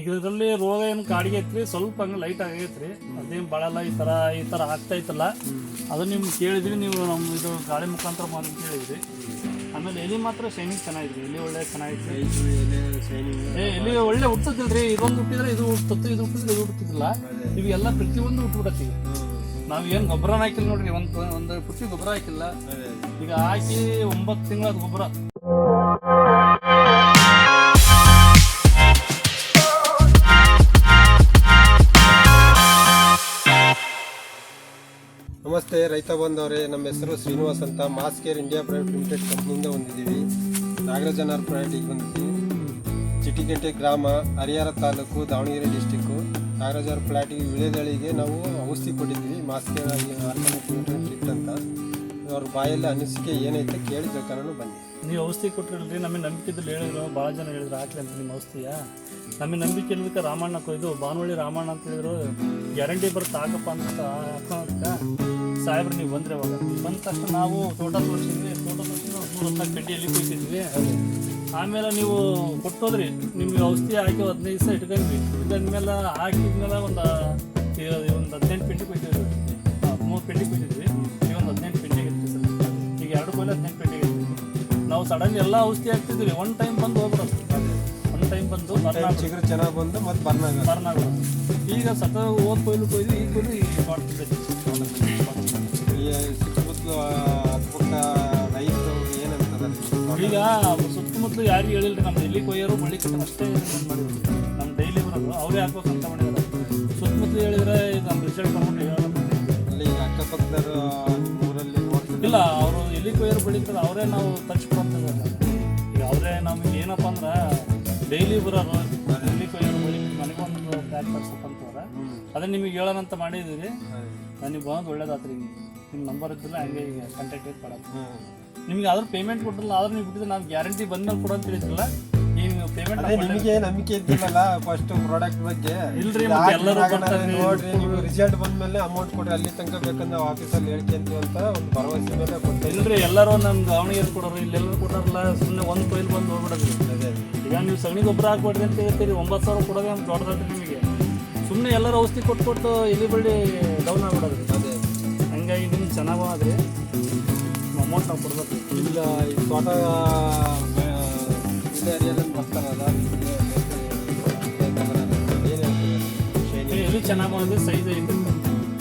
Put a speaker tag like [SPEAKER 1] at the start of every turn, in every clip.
[SPEAKER 1] ಈಗ ಇದರಲ್ಲಿ ರೋಗ ಏನು ಕಾಡಿಗೆ ಐತ್ರಿ, ಸ್ವಲ್ಪ ಹಂಗೆ ಲೈಟ್ ಆಗೈತ್ರಿ. ಅದೇನು ಭಾಳಲ್ಲ ಈ ಥರ ಈ ಥರ ಆಗ್ತಾ ಇತ್ತಲ್ಲ ಅದು ನಿಮ್ಗೆ ಕೇಳಿದ್ವಿ, ನೀವು ನಮ್ಮ ಇದು ಗಾಳಿ ಮುಖಾಂತರ ಮಾಡಿ ಕೇಳಿದ್ರಿ ಆಮೇಲೆ ಎಲೆ ಮಾತ್ರ ಶೈನಿಂಗ್ ಚೆನ್ನಾಗಿದ್ರಿ, ಎಲೆ ಒಳ್ಳೆ ಚೆನ್ನಾಗಿತ್ತು. ಏ, ಎಲೆ ಒಳ್ಳೆ ಹುಟ್ಟದಿಲ್ರಿ ಇದೊಂದು ಹುಟ್ಟಿದ್ರೆ ಇದು ಹುಟ್ಟತ್ತು ಇದು ಹುಟ್ಟಿದ್ರೆ ಇದು ಹುಟ್ಟುತ್ತಿಲ್ಲ ಇವೆಲ್ಲ ಪ್ರತಿಯೊಂದು ಹುಟ್ಟುಬಿಡತ್ತೀವಿ ನಾವು ಏನು ಗೊಬ್ಬರ ಹಾಕಿಲ್ಲ ನೋಡ್ರಿ, ಒಂದು ಒಂದು ಪುಟ್ಟಿ ಗೊಬ್ಬರ ಹಾಕಿಲ್ಲ. ಈಗ ಹಾಕಿ ಒಂಬತ್ತು ತಿಂಗಳ ಗೊಬ್ಬರ.
[SPEAKER 2] ನಮಸ್ತೆ, ರೈತ ಬಂದವರೇ. ನಮ್ಮ ಹೆಸರು ಶ್ರೀನಿವಾಸ್ ಅಂತ. Mass Care India private limited ಕಂಪ್ನಿಯಿಂದ ಬಂದಿದ್ದೀವಿ. ನಾಗರಾಜನಾರ್ ಪ್ರೈವೇಟಿಗೆ ಬಂದಿದ್ದೀವಿ. ಚಿಟಿಕೆಟೆ ಗ್ರಾಮ, ಹರಿಹರ ತಾಲೂಕು, ದಾವಣಗೆರೆ ಡಿಸ್ಟಿಕ್ಕು ನಾಗರಾಜಾರ್ ಪ್ಲಾಟಿಗೆ ವಿಳೆದಳಿಗೆ ನಾವು ಔಷಧಿ ಕೊಟ್ಟಿದ್ದೀವಿ. Mass Care organic nutrient kit ಅಂತ. ಅವ್ರ ಬಾಯಲ್ಲಿ ಅನಿಸಿಕೆ ಏನೈತೆ ಕೇಳಿ ಬೇಕಾನು ಬನ್ನಿ.
[SPEAKER 1] ನೀವು ಔಷಧಿ ಕೊಟ್ಟಿರಲ್ರಿ ನಮಗೆ ನಂಬಿಕೆ ಹೇಳಿದ್ರು. ಭಾಳ ಜನ ಹೇಳಿದ್ರು. ಹಾಕ್ಲಿ ಅಂತ ನಿಮ್ಮ ಔಷಧಿಯ. ನಮಗೆ ನಂಬಿಕೆ ಇಲ್ಲದಕ್ಕೆ ರಾಮಣ್ಣ ಕೊಯ್ದು ಬಾನವಳ್ಳಿ ರಾಮಣ್ಣ ಅಂತ ಹೇಳಿದ್ರು, ಗ್ಯಾರಂಟಿ ಬರುತ್ತೆ ಹಾಕಪ್ಪ ಅಂತ ಹಾಕೋದಕ್ಕೆ ಸಾಹೇಬ್ರು, ನೀವು ಬಂದ್ರೆ ಅವಾಗ ಬಂದ ತಕ್ಷಣ ನಾವು ತೋಟ ತೋರಿಸಿದ್ವಿ, ತೋಟ ತೋರಿಸಿದ್ರೆ ಒಂದು ಹತ್ತು ಗಂಟೆಯಲ್ಲಿ ಕೊಯ್ತಿದ್ವಿ. ಆಮೇಲೆ ನೀವು ಕೊಟ್ಟೋದ್ರಿ, ನಿಮಗೆ ಔಷಧಿ ಹಾಕಿ ಹದಿನೈದು ದಿವಸ ಇಟ್ಕೊಂಡ್ವಿ. ಇಟ್ಕೊಂಡ್ಮೇಲೆ ಹಾಕಿದ್ಮೇಲೆ ಒಂದು ಒಂದು ಹದಿನೆಂಟು ಪಿಂಡಿ ಕೊಯ್ತಿದ್ವಿ. ಮೂರು ಪಿಂಡಿ ಕೊಯ್ತಿದ್ವಿ. ಈಗ ಒಂದು ಹದಿನೆಂಟು ಪಿಂಡಿ ಇರ್ತೀವಿ ಸರ್. ಈಗ ಎರಡು ಕೊಯ್ಲು ಹದಿನೆಂಟು ಪಿಂಡಿ ಇರ್ತೀವಿ ನಾವು ಸಡನ್ ಎಲ್ಲ ಔಷಧಿ ಹಾಕ್ತಿದ್ವಿ. ಒನ್ ಟೈಮ್ ಬಂದು ಹೋಗ್ಬಿಡೋದು. ಟೈಮ್ ಬಂದು ಬರ್ನ್
[SPEAKER 2] ಚಿಗುರು ಚೆನ್ನಾಗಿ ಬಂದು ಮತ್ತೆ ಬರ್ನಾಗ
[SPEAKER 1] ಬರ್ನ್ ಆಗೋದು ಈಗ ಸತ ಓದ್ ಕೊಯ್ಲು ಕೊಯ್ದು ಈ ಕೊಯ್ಲು ಈಗ ಮಾಡ್ತಿದ್ದೆ.
[SPEAKER 2] ಈ ಸುತ್ತಮುತ್ತಲು ಅಕ್ಕಪಕ್ಕ ರೈತರು
[SPEAKER 1] ಈಗ ಸುತ್ತಮುತ್ತಲು ಯಾರಿಗೆ ಹೇಳಿಲ್ರಿ ನಮ್ಮ ಎಲ್ಲಿ ಕೊಯ್ಯೋರು ಮಳಿ ಕಟ್ಟ ಅಷ್ಟೇ ಮಾಡಿದ್ರು ನಮ್ಮ ಡೈಲಿ ಬರೋದು. ಅವರೇ ಹಾಕ್ಬೇಕಂತ ಮಾಡಿದಾರೆ ಸುತ್ತಮುತ್ತಲು ಹೇಳಿದ್ರೆ ನಮ್ಮ ರಿಸಲ್ಟ್ ಹೇಳೋದು.
[SPEAKER 2] ಅಲ್ಲಿ ಅಕ್ಕಪಕ್ಕದವರು ಊರಲ್ಲಿ
[SPEAKER 1] ಇಲ್ಲ ಅವರು ಎಲ್ಲಿ ಕೊಯ್ಯೋರು ಬೆಳೀತಾರೆ ಅವರೇ ನಾವು ಮಾಡ್ತಿದ್ದಾರೆ. ಈಗ ಅವರೇ ನಮ್ಗೆ ಏನಪ್ಪ ಅಂದ್ರೆ ಡೈಲಿ ಬರೋರು ಡೈಲಿ ಕೊಯ್ಯೋರು ಬೆಳಿ ಮನೆಗೊಂದು ಪ್ಯಾಕ್ ತರ್ಸಕ್ಕಂತವ್ರೆ ಅದನ್ನ ನಿಮಗೆ ಹೇಳೋಣ ಅಂತ ಮಾಡಿದ್ದೀರಿ ನನಗೆ ಬಂದು ಒಳ್ಳೇದಾತ್ರಿ ನಿಮ್ಮ ನಂಬರ್ ಇದ್ದಿಲ್ಲ ಹಂಗೆ ಈಗ ಕಾಂಟ್ಯಾಕ್ಟ್ ಮಾಡೋದು ನಿಮ್ಗೆ ಆದ್ರೂ ಪೇಮೆಂಟ್ ಕೊಟ್ಟಿಲ್ಲ ಆದ್ರೂ ನೀವು ಬಿಟ್ಟಿದ್ರೆ ನಾವು ಗ್ಯಾರಂಟಿ ಬಂದ್ಮೇಲೆ ಕೊಡೋ ಅಂತ ಹೇಳಿದ್ರಲ್ಲ ಪೇಮೆಂಟ್
[SPEAKER 2] ಅದೇ ನಿಮಗೆ ನಂಬಿಕೆ ಇದ್ದಿಲ್ಲಲ್ಲ ಫಸ್ಟ್ ಪ್ರಾಡಕ್ಟ್ ಬಗ್ಗೆ?
[SPEAKER 1] ಇಲ್ರಿ ಮತ್ತೆ ಎಲ್ಲರೂ ಬರ್ತಾರೆ.
[SPEAKER 2] ನೋಡ್ರಿ ನೀವು ರಿಸಲ್ಟ್ ಬಂದ್ಮೇಲೆ ಅಮೌಂಟ್ ಕೊಡ್ರಿ ಅಲ್ಲಿ ತನಕ ಬೇಕಂದ್ರೆ ನಾವು ಆಫೀಸಲ್ಲಿ ಹೇಳ್ಕೊಂತೀವಿ ಅಂತ ಒಂದು ಭರವಸೆ ಮೇಲೆ ಕೊಡ್ತೇವೆ.
[SPEAKER 1] ಇಲ್ರಿ ಎಲ್ಲರೂ ನಮ್ಮ ದಾವಣಗೆರೆ ಕೊಡೋರು ಇಲ್ಲೆಲ್ಲರೂ ಕೊಡೋರಲ್ಲ ಸುಮ್ಮನೆ ಒಂದು ಕೊಯ್ಲು ಬಂದು ಹೋಗ್ಬಿಡೋದು.
[SPEAKER 2] ಅದೇ
[SPEAKER 1] ಈಗ ನೀವು ಸಗಣಿ ಗೊಬ್ಬರ ಹಾಕ್ಬೇಡ್ರಿ ಅಂತ ಹೇಳ್ತೀರಿ ಒಂಬತ್ತು ಸಾವಿರ ಕೊಡೋದೇ ಒಂದು ದೊಡ್ಡದಾದ್ರಿ ನಿಮಗೆ. ಸುಮ್ಮನೆ ಎಲ್ಲರೂ ಔಷಧಿ ಕೊಟ್ಟು ಕೊಟ್ಟು ಇಲ್ಲಿ ಬಳ್ಳಿ ಡೌನ್ ಆಗ್ಬಿಡೋದ್ರಿ
[SPEAKER 2] ಅದೇ
[SPEAKER 1] ಹಂಗಾಗಿ ನಿಮ್ಗೆ ಚೆನ್ನಾಗಿ ಆದರೆ ಅಮೌಂಟ್ ನಾವು ಕೊಡ್ಬೇಕು.
[SPEAKER 2] ಇಲ್ಲ ಈ ತೋಟ ಇಲ್ಲೇ ಅರಿಯಲ್ಲಿ ಬರ್ತಾರಲ್ಲ
[SPEAKER 1] ಎಲ್ಲಿ ಚೆನ್ನಾಗಿ ಬಂದ್ರೆ ಸೈಜ್ ಐತಿ.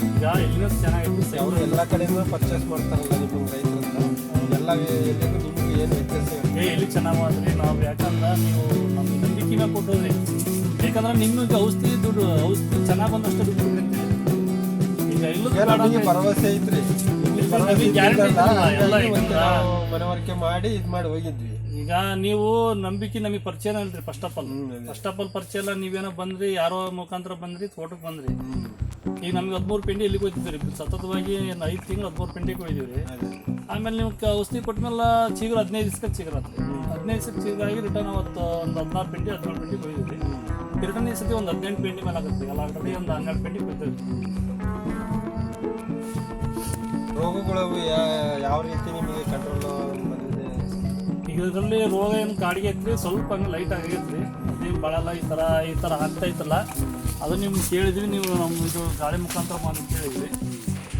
[SPEAKER 1] ಈಗ ಎಲ್ಲಿನೂ ಚೆನ್ನಾಗೈತಿ ಸೈಜ್
[SPEAKER 2] ಅವರು ಎಲ್ಲ ಕಡೆಯಿಂದ ಪರ್ಚೇಸ್ ಮಾಡ್ತಾರಲ್ಲ ನಿಮ್ಗೆ ರೈತರಿಂದ ಎಲ್ಲ ಎಲ್ಲಿಗೂ ನಿಮ್ಗೆ ಏನು ವ್ಯತ್ಯಾಸ
[SPEAKER 1] ಏ ಎಲ್ಲಿ ಚೆನ್ನಾಗಿ ಆದ್ರಿ ನಾವು ಯಾಕಂದ್ರೆ ನೀವು ನಮ್ಮ ಕೊಟ್ಟೋದ್ರಿ ಯಾಕಂದ್ರೆ ನಿಮಗೆ ಔಷಧಿ ದುಡ್ಡು ಔಷಧಿ ಚೆನ್ನಾಗಿ ಬಂದಷ್ಟು ದುಡ್ಡು. ಈಗ
[SPEAKER 2] ಭರವಸೆ ಐತ್ರಿ. ಮನವರಿಕೆ ಮಾಡಿ ಇದು ಮಾಡಿ ಹೋಗಿದ್ವಿ.
[SPEAKER 1] ಈಗ ನೀವು ನಂಬಿಕೆ ನಮಗೆ ಪರಿಚಯ ಇಲ್ರಿ first of all first of all ಪರಿಚಯ ಎಲ್ಲ ನೀವೇನೋ ಬಂದ್ರಿ ಯಾರೋ ಮುಖಾಂತರ ಬಂದ್ರಿ ತೋಟಕ್ಕೆ ಬಂದ್ರಿ. ಈಗ ನಮ್ಗೆ ಹದಿಮೂರು ಪಿಂಡಿ ಇಲ್ಲಿಗೆ ಹೋಯ್ತಿದ್ರಿ ಸತತವಾಗಿ ಐದು ತಿಂಗಳು ಹದಿಮೂರು ಪಿಂಡಿಗೆ ಹೋಯ್ದಿವ್ರಿ ಆಮೇಲೆ ನೀವು ಔಷಧಿ ಕೊಟ್ಟಮೇಲೆ ಚೀಗರು ಹದಿನೈದು ದಿವ್ಸಕ್ಕೆ ಚೀಗರ ಹದಿನೈದು ದಿವ್ಸಕ್ಕೆ ಚೀಗಾಗಿ ರಿಟರ್ನ್ ಅವತ್ತು ಒಂದು ಹದಿನಾರು ಪಿಂಡಿ ಹದಿನೇಳು ಪಿಂಡಿ ಕೊಯ್ದಿದ್ರಿ ರಿಟರ್ನ್ ಈ ಸತಿ ಒಂದು ಹದಿನೆಂಟು ಪಿಂಡಿ ಮೇಲೆ ಆಗುತ್ತೆ ಎಲ್ಲ ಆಲ್ರೆಡಿ ಒಂದು ಹನ್ನೆರಡು ಪಿಂಡಿ ಕೊಯ್ತೀವಿ
[SPEAKER 2] ರೋಗಗಳು ಯಾವ ರೀತಿ ನಿಮಗೆ ಕಂಟ್ರೋಲ್ ಬಂದಿದೆ?
[SPEAKER 1] ಈಗ ಇದರಲ್ಲಿ ರೋಗ ಏನು ಕಾಡಿಗೆ ಐತ್ರಿ ಸ್ವಲ್ಪ ಹಂಗೆ ಲೈಟ್ ಆಗೈತ್ರಿ. ನೀವು ಬಳಲ್ಲ ಈ ಥರ ಈ ಥರ ಆಗ್ತಾ ಇತ್ತಲ್ಲ ಅದು ನಿಮ್ಗೆ ಕೇಳಿದ್ವಿ ನೀವು ನಮ್ಮ ಇದು ಗಾಳಿ ಮುಖಾಂತರ ಮಾಡಿ ಕೇಳಿದ್ವಿ.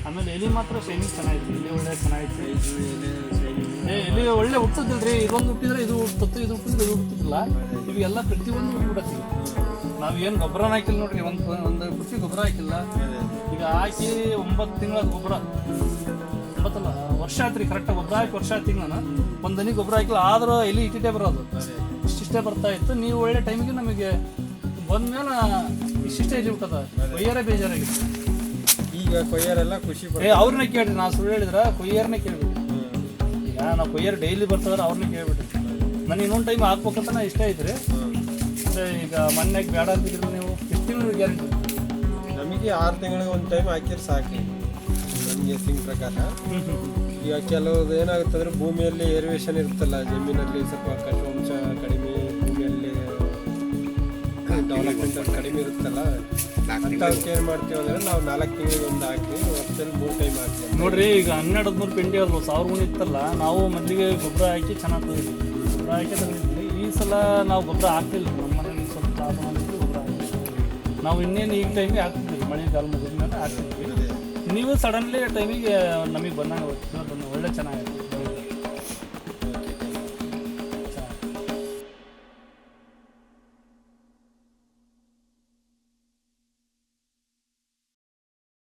[SPEAKER 1] ಆಮೇಲೆ ಎಲೆ ಮಾತ್ರ ಶೈನಿಂಗ್ ಚೆನ್ನಾಗಿತ್ತು ಎಲೆ ಒಳ್ಳೆ ಚೆನ್ನಾಗಿತ್ತು ಏ ಎಲೆ ಒಳ್ಳೆ ಹುಟ್ಟದಿಲ್ರಿ ಇದೊಂದು ಹುಟ್ಟಿದ್ರೆ ಇದು ಹುಟ್ಟುತ್ತೆ ಇದು ಹುಟ್ಟಿದ್ರೆ ಇದು ಹುಟ್ಟುತ್ತಿಲ್ಲ. ಇವೆಲ್ಲ ಪ್ರತಿಯೊಂದು ಹುಟ್ಬಿಡತ್ತೀವಿ ನಾವು ಏನು ಗೊಬ್ಬರನ ಹಾಕಿಲ್ಲ ನೋಡ್ರಿ ಒಂದು ಒಂದು ಕೃಷಿ ಗೊಬ್ಬರ ಹಾಕಿಲ್ಲ. ಈಗ ಹಾಕಿ ಒಂಬತ್ತು ತಿಂಗಳ ಗೊಬ್ಬರ. ಒಂಬತ್ತಲ್ಲ ವರ್ಷ ಆಯ್ತು ಕರೆಕ್ಟ್ ಗೊಬ್ಬರ ಹಾಕಿ ವರ್ಷ ಆಯ್ತು ನಾನು. ಒಂದು ದನಿ ಗೊಬ್ಬರ ಹಾಕಿಲ್ಲ ಆದ್ರೂ ಎಲ್ಲಿ ಇಟ್ಟಿಟ್ಟೆ ಬರೋದು. ಇಷ್ಟಿಷ್ಟೇ ಬರ್ತಾ ಇತ್ತು. ನೀವು ಒಳ್ಳೆ ಟೈಮಿಗೆ ನಮಗೆ ಬಂದ್ಮೇಲೆ ಇಷ್ಟಿಷ್ಟೇ ಇಲ್ಲಿ ಬಿಟ್ಟದ ಕೊಯ್ಯರೇ ಬೇಜಾರಾಗಿತ್ತು
[SPEAKER 2] ಈಗ ಕೊಯ್ಯರೆಲ್ಲ ಖುಷಿ
[SPEAKER 1] ಏ ಅವ್ರನ್ನೇ ಕೇಳ್ರಿ ನಾ ಸುಳ್ಳು ಹೇಳಿದ್ರ ಕೊಯ್ಯರ್ನೇ ಕೇಳ್ಬಿಟ್ಟು ಈಗ ನಾವು ಕೊಯ್ಯರ್ ಡೈಲಿ ಬರ್ತಾರ ಅವ್ರನ್ನ ಕೇಳ್ಬಿಟ್ಟು ನನಗೆ ಇನ್ನೊಂದು ಟೈಮ್ ಹಾಕ್ಬೇಕಂತ ನಾ ಇಷ್ಟ ಐತ್ರಿ ಅಂದ್ರೆ ಈಗ ಮೊನ್ನೆ ಬೇಡ ಅಂತಿದ್ರು ನೀವು ಗ್ಯಾರಂಟಿ
[SPEAKER 2] ನಮಗೆ ಆರು ತಿಂಗಳಿಗೆ ಒಂದು ಟೈಮ್ ಹಾಕಿದ್ರೆ ಸಾಕು. ನಮಗೆ ಸಿಂಗ್ ಪ್ರಕಾರ. ಈಗ ಕೆಲವ್ದು ಏನಾಗುತ್ತೆ ಅಂದ್ರೆ ಭೂಮಿಯಲ್ಲಿ ಏರಿವೇಶನ್ ಇರುತ್ತಲ್ಲ ಜಮೀನಲ್ಲಿ ಸ್ವಲ್ಪ ಕಟ್ಟುವಂಶ ಕಡಿಮೆ ಭೂಮಿಯಲ್ಲಿ ಡೆವಲಪ್ಮೆಂಟ್ ಕಡಿಮೆ ಇರುತ್ತಲ್ಲ ಅಂಥವಕ್ಕೆ ಏನು ಮಾಡ್ತೀವಿ ಅಂದ್ರೆ ನಾವು ನಾಲ್ಕು ತಿಂಗಳಿಗೆ ಒಂದು ಹಾಕಿ ವರ್ಷದಲ್ಲಿ ಮೂರು ಟೈಮ್ ಹಾಕ್ತೀವಿ.
[SPEAKER 1] ನೋಡ್ರಿ ಈಗ ಹನ್ನೆರಡು ಹದಿಮೂರು ಪಿಂಡಿ ಅಲ್ವ ಸಾವಿರ ಗುಣ ಇತ್ತಲ್ಲ ನಾವು ಮೊದಲಿಗೆ ಗೊಬ್ಬರ ಹಾಕಿ ಚೆನ್ನಾಗಿ ಗೊಬ್ಬರ ಹಾಕಿ ತಗೊಂಡಿದ್ವಿ ಈ ಸಲ ನಾವು ಗೊಬ್ಬರ ಹಾಕ್ತಿಲ್ಲ. ನಾವು ಇನ್ನೇನು ಈಗ ಟೈಮಿಗೆ ಹಾಕ್ತಿದ್ವಿ. ಮಳೆಗಾಲ ಮುಗಿದ ಮೇಲೆ ಹಾಕ್ತಿದ್ವಿ. ನೀವು ಸಡನ್ಲಿ ಟೈಮಿಗೆ ನಮಗೆ ಬಂದಾಗ ಒಳ್ಳೆ ಚೆನ್ನಾಗಿತ್ತು